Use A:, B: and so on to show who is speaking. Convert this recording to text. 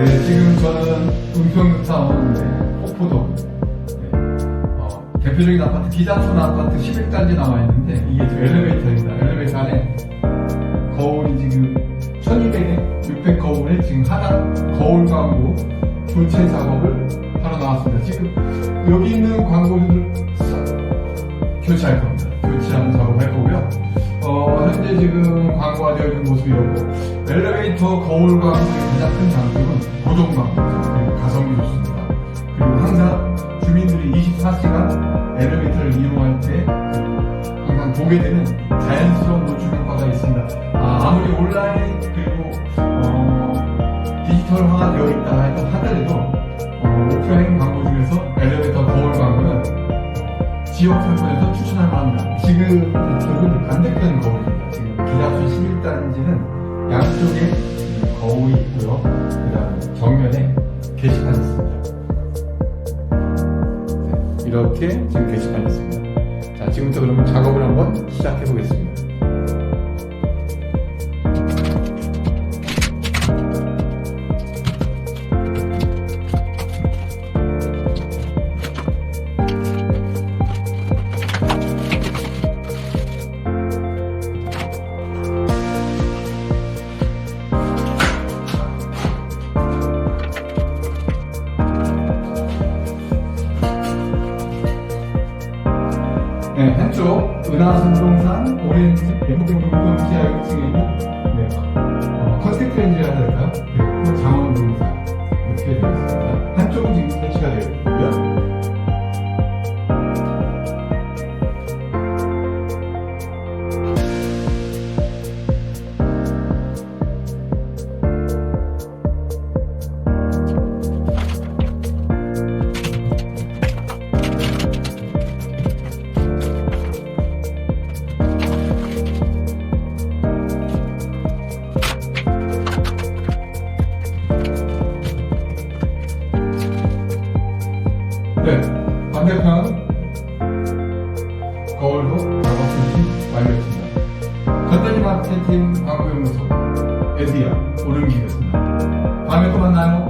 A: 네, 지금 저는 은평타운 네, 호포동 네, 어, 대표적인 아파트 기장촌 아파트 11단지 나와 있는데 이게 지금 엘리베이터입니다. 엘리베이터 안에 거울이 지금 1200에 600 거울에 지금 하단 거울 광고 교체 작업을 하러 나왔습니다. 지금 여기 할 겁니다. 교체하는 작업을 할 거고요. 어, 현재 지금 광고가 되어 있는 모습이 이렇고 엘리베이터 거울 광고의 가장 큰 장점은 고정 광고죠. 그리고 가성비 좋습니다. 그리고 항상 주민들이 24시간 엘리베이터를 이용할 때 항상 보게 되는 자연스러운 노출 효과가 있습니다. 아, 무리 온라인 그리고 어, 디지털화가 되어 있다 지역 상권에서 추천할 만합니다. 지금 이쪽은 반대편 거울입니다. 지금 기자수 11단지는 양쪽에 거울이 있고요. 그 다음 정면에 게시판이 있습니다. 네, 이렇게 지금 게시판이 있습니다. 자, 지금부터 그러면 작업을 한번 시작해 보겠습니다. 네, 한쪽 은하순동산 네, 반대편 거울도 작업 중심 완료했습니다. 전단지 마케팅 광고 연구소 에디아 오른기였습니다. 다음에 또 만나요.